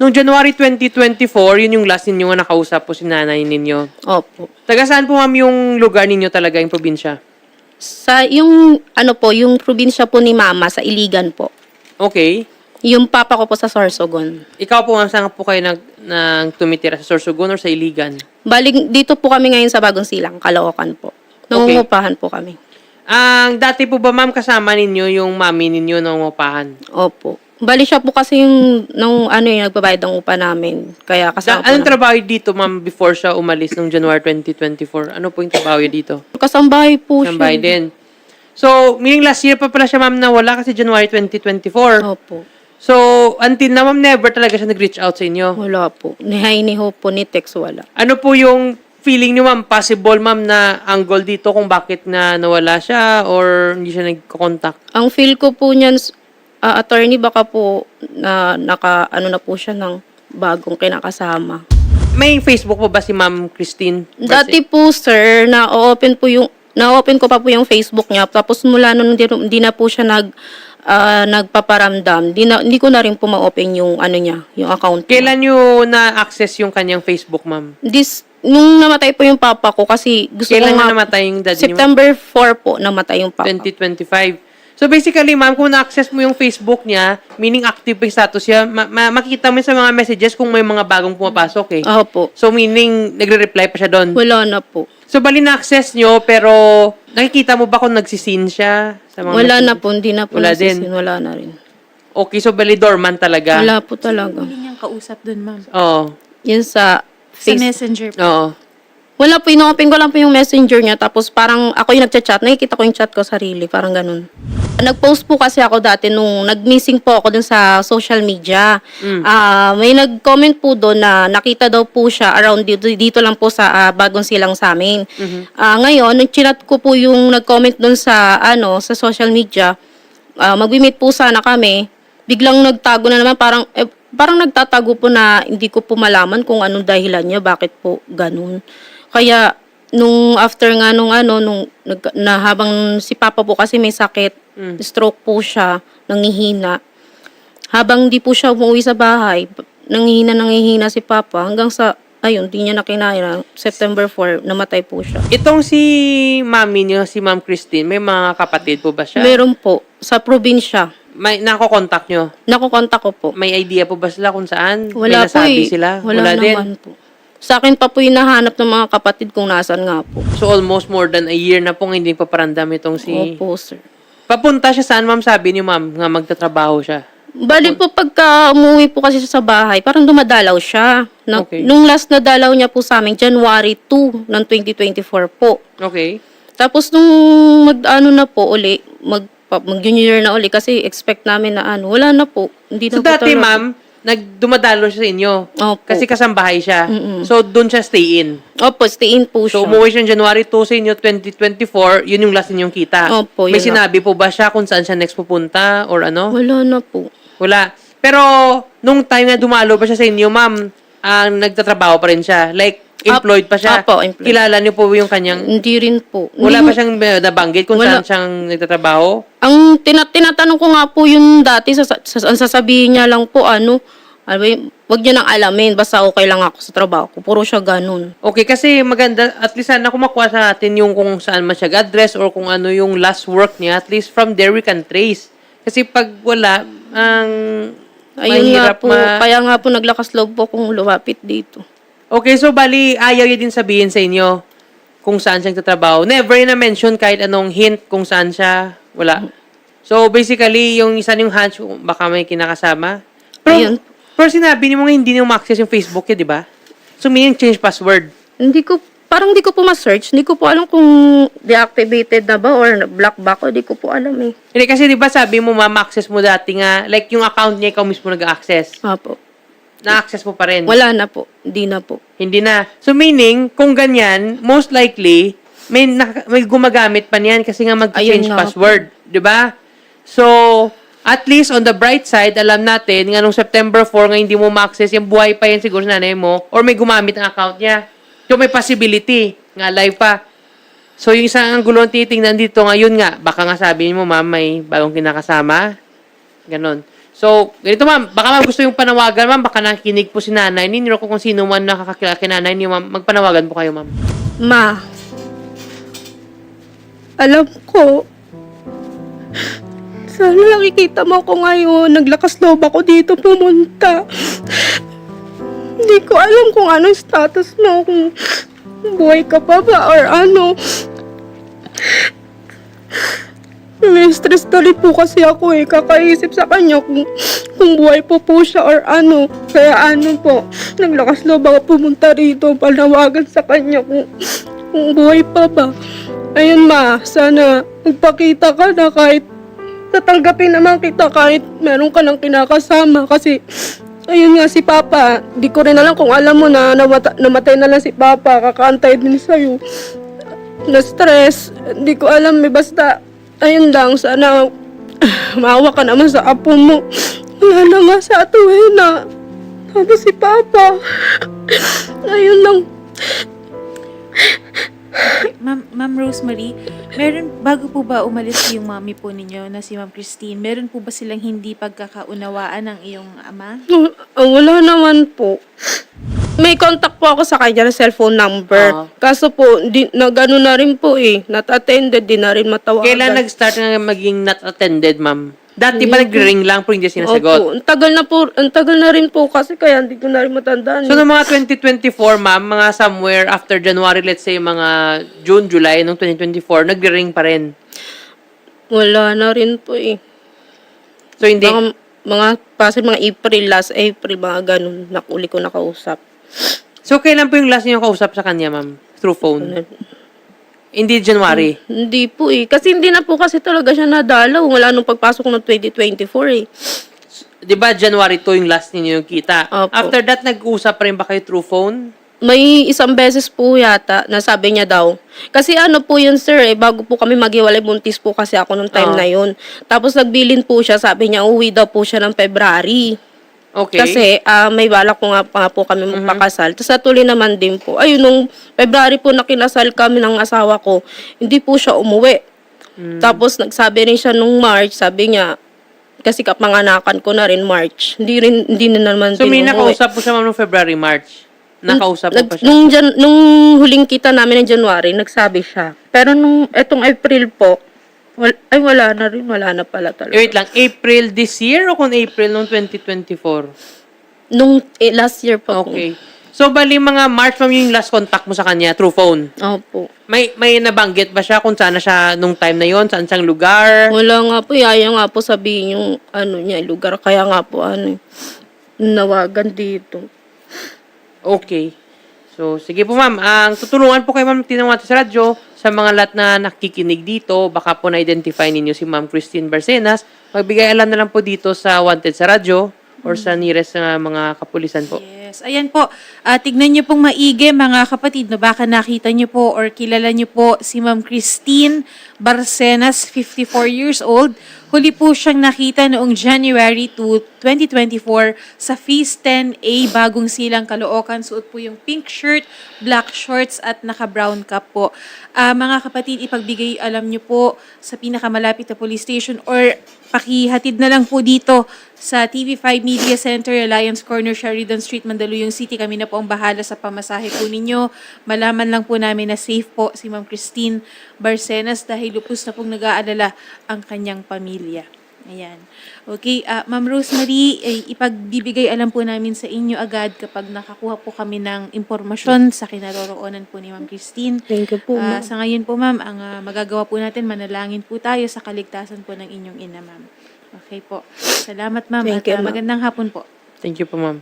Nung January 2024, yun yung last ninyo nga nakausap po si nanay ninyo. Opo. Taga saan po ma'am yung lugar ninyo talaga, yung probinsya? Sa yung ano po, yung probinsya po ni Mama sa Iligan po. Okay. Yung papa ko po sa Sorsogon. Ikaw po ma'am, saan po kayo nag, nang tumitira? Sa Sorsogon or sa Iligan? Balik dito po kami ngayon sa Bagong Silang, Caloocan po. Nangungupahan po kami. Ang dati po ba ma'am kasama ninyo yung mami ninyo nung upahan? Opo. Bali siya po kasi yung nung ano yung nagbabayad ng upa namin. Kaya kasama po anong namin. trabaho dito ma'am before siya umalis nung January 2024? Ano po yung trabaho niya dito? Kasambahay po siya. Tambay din. So, meaning last year pa pala siya ma'am nawala kasi January 2024. Opo. So, until na ma'am, never talaga siya nag-reach out sa inyo. Wala po. Ni ni Ho po, ni Tex, wala. Ano po yung feeling niyo ma'am? Possible ma'am na angle dito kung bakit na nawala siya or hindi siya nagko-contact? Ang feel ko po niyan, s- ah, attorney, baka po na naka, ano na po siya ng bagong kinakasama. May Facebook po ba si ma'am Christine? Dati po, sir, na-open po yung na-open ko pa po yung Facebook niya. Tapos mula nun, hindi, hindi na po siya nag, ah, nagpaparamdam. Di na, hindi ko na rin po ma-open yung ano niya, yung account niya. Kailan niyo na-access yung kanyang Facebook ma'am? This, nung namatay po yung papa ko kasi gusto Kailan ko na nga- namatay yung daddy? September 4 po namatay yung papa. 2025. So basically, ma'am, kung na-access mo yung Facebook niya, meaning active pa yung status niya, ma- ma- makikita mo sa mga messages kung may mga bagong pumapasok eh. Opo. So meaning, nagre-reply pa siya doon. Wala na po. So bali na-access nyo, pero nakikita mo ba kung nagsisin siya? Sa mga Wala messages? na po, hindi na po Wala nasisin, din. Wala na rin. Okay, so bali dormant talaga. Wala po talaga. Huli niyang kausap dun, ma'am. Oo. Yun sa Sa face. messenger po. Oo. Wala po, inopen ko lang po yung messenger niya. Tapos parang ako yung nagchat-chat. Nakikita ko yung chat ko sarili. Parang ganun. Nag-post po kasi ako dati nung nag-missing po ako dun sa social media. Mm. Ah, may nag-comment po doon na nakita daw po siya around dito, dito lang po sa ah, Bagong Silang sa amin. Mhm. Ah, ngayon, nung chinat ko po yung nag-comment doon sa ano sa social media, ah, mag-meet po sana kami. Biglang nagtago na naman parang eh, parang nagtatago po na hindi ko po malaman kung anong dahilan niya, bakit po ganun. Kaya nung after nga nung ano nung nag, na habang si Papa po kasi may sakit, Mm. stroke po siya, nangihina. Habang di po siya umuwi sa bahay, nangihina nangihina si Papa hanggang sa ayun, di niya na kinaya. September 4, namatay po siya. Itong si mami niyo, si Ma'am Christine, may mga kapatid po ba siya? Meron po, sa probinsya. May nako-contact nyo? Nakukontak ko po. May idea po ba sila kung saan? Wala may po nasabi eh. sila? Wala, din. naman po. Sa akin pa po yung nahanap ng mga kapatid kung nasan nga po. So almost more than a year na pong hindi pa parandam itong si... Opo, sir. Papunta siya saan, ma'am? Sabi niyo, ma'am, nga magtatrabaho siya. Bali po pagka umuwi po kasi siya sa bahay, parang dumadalaw siya. Na, Okay. Nung last na dalaw niya po sa amin, January 2 ng 2024 po. Okay. Tapos nung mag ano na po uli, mag pa- mag junior na uli kasi expect namin na ano, wala na po. Hindi So na po dati, talaga. ma'am, nagdumadalo siya sa inyo. Opo. Kasi kasambahay siya. Mm-mm. So doon siya stay in. Opo, stay in po So siya. umuwi siya January 2 sa inyo 2024, yun yung last ninyong kita. Opo, May yun sinabi po ba siya kung saan siya next pupunta or ano? Wala na po. Wala. Pero nung time na dumalo pa siya sa inyo, ma'am, ang nagtatrabaho pa rin siya. Like employed pa siya. Opo, employed. Kilala niyo po yung kanyang Hindi rin po. wala Hindi pa siyang eh, nabanggit kung Wala. saan siyang nagtatrabaho? Ang tina- tinatanong ko nga po yung dati, sa, sa, ang sasabihin niya lang po, ano, wag niya nang alamin, basta okay lang ako sa trabaho ko. Puro siya ganun. Okay, kasi maganda, at least sana kumakuha sa atin yung kung saan man siya address or kung ano yung last work niya, at least from there we can trace. Kasi pag wala, ang Ayun nga po, ma- kaya nga po naglakas loob po kung lumapit dito. Okay, so bali, ayaw niya din sabihin sa inyo kung saan siya nagtatrabaho. Never na mention kahit anong hint kung saan siya. Wala. So, basically, yung isa yung hunch, baka may kinakasama. Pero, Ayun. pero sinabi niyo mga hindi niyo ma-access yung Facebook niya, di ba? So, meaning change password. Hindi ko, parang hindi ko po ma-search. Hindi ko po alam kung deactivated na ba or block ba ko. Hindi ko po alam eh. Hindi kasi di ba sabi mo ma-access mo dati nga, like yung account niya, ikaw mismo nag-access. Apo. Na-access mo pa rin. Wala na po. Hindi na po. Hindi na. So meaning, kung ganyan, most likely, may, naka- may gumagamit pa niyan kasi nga mag-change password. Di ba? So, at least on the bright side, alam natin, nga nung September 4, nga hindi mo ma-access, yung buhay pa yan siguro nanay mo, or may gumamit ang account niya. So, may possibility, nga live pa. So, yung isang angulo ang titingnan dito ngayon nga, baka nga sabihin mo, ma'am, may bagong kinakasama. Ganon. So, ganito ma'am, baka ma'am gusto yung panawagan ma'am, baka nakikinig po si nanay ninyo kung kung sino man nakakakilala kay nanay niyo ma'am, magpanawagan po kayo ma'am. Ma, alam ko, sana nakikita mo ako ngayon. Naglakas loob ako dito pumunta. Hindi ko alam kung anong status mo, kung buhay ka pa ba or ano. May-stress na rin po kasi ako eh. Kakaisip sa kanya kung, kung buhay po po siya or ano. Kaya ano po, naglakas loob ako pumunta rito. Panawagan sa kanya kung, kung buhay pa ba. Ayun ma, sana magpakita ka na kahit tatanggapin naman kita kahit meron ka ng kinakasama kasi ayun nga si Papa, di ko rin alam kung alam mo na namata- namatay na lang si Papa, kakaantay din sa'yo. Na-stress, di ko alam eh, basta ayun lang, sana maawa ka naman sa apo mo. Wala na nga sa atuhin na. Tapos si Papa. ayun lang. Ma'am, Ma'am Rosemary, meron, bago po ba umalis yung mami po ninyo na si Ma'am Christine, meron po ba silang hindi pagkakaunawaan ng iyong ama? Ah, wala naman po. May contact po ako sa kanya na cellphone number. Ah. Kaso po, di, na gano'n na rin po eh. Not attended, di na rin matawagan. Kailan nag-start nga maging not attended ma'am? Dati ba nag-ring lang pero hindi Opo, sinasagot? ang tagal na po, ang tagal na rin po kasi kaya hindi ko na rin matandaan. So, eh. noong mga 2024, ma'am, mga somewhere after January, let's say mga June, July, noong 2024, nag-ring pa rin. Wala na rin po eh. So, hindi. Mga, mga, kasi mga April, last April, mga ganun, nakuli ko nakausap. So, kailan po yung last niyo kausap sa kanya, ma'am? Through phone? Hindi January. Hindi po eh. Kasi hindi na po kasi talaga siya nadalaw. Wala nung pagpasok ng 2024 eh. Di ba January 2 yung last ninyo yung kita? Opo. After that, nag-usap pa rin ba kayo through phone? May isang beses po yata na sabi niya daw. Kasi ano po yun sir eh, bago po kami maghiwalay, buntis po kasi ako nung time Ah. na yun. Tapos nagbilin po siya, sabi niya uwi daw po siya ng February. Okay. Kasi ah, may balak po nga, nga po kami magpakasal. Tapos natuloy naman din po. Ayun, nung February po na kinasal kami ng asawa ko, hindi po siya umuwi. Tapos nagsabi rin siya nung March, sabi niya, kasi kapanganakan ko na rin March. Hindi rin hindi na naman so, din may umuwi. nakausap po siya, ma'am, noong February, March. Nakausap po Nag- pa siya. Nung, nung huling kita namin ng January, nagsabi siya. Pero nung etong April po, wal- ay wala na rin, wala na pala talaga. wait lang, April this year o kung April noong 2024? Nung eh, last year pa Okay. So, bali mga March, ma'am, yung last contact mo sa kanya through phone. po. Opo. May may nabanggit ba siya kung saan na siya nung time na yon, saan siyang lugar? Wala nga po, yaya nga po sabihin yung ano niya, lugar. Kaya nga po ano, nawagan dito. Okay. So, sige po ma'am. Ang tutulungan po kay ma'am Tinawati sa radyo sa mga lahat na nakikinig dito, baka po na-identify ninyo si ma'am Christine Barcenas. Magbigay alam na lang po dito sa Wanted sa radyo or sa nearest na mga kapulisan po. Yes. Ayan po, Ah, tignan niyo pong maigi mga kapatid, no, baka nakita niyo po or kilala niyo po si Ma'am Christine Barcenas, 54 years old. Huli po siyang nakita noong January 2, 2024 sa Feast 10A Bagong Silang Caloocan. Suot po yung pink shirt, black shorts at naka-brown cap po. Ah, mga kapatid, ipagbigay alam niyo po sa pinakamalapit na police station or pakihatid na lang po dito sa TV5 Media Center, Alliance Corner, Sheridan Street, Mandaluyong City. Kami na po ang bahala sa pamasahe po ninyo. Malaman lang po namin na safe po si Ma'am Christine Barcenas dahil lupus na pong nag-aalala ang kanyang pamilya. Ayan. Okay, ah, Ma'am Rosemary, ay ipagbibigay alam po namin sa inyo agad kapag nakakuha po kami ng impormasyon sa kinaroroonan po ni Ma'am Christine. Thank you po, Ah, ma'am. sa ngayon po, ma'am, ang ah, magagawa po natin, manalangin po tayo sa kaligtasan po ng inyong ina, ma'am. Okay po. Salamat, ma'am. Thank at you, ma'am. magandang hapon po. Thank you po ma'am.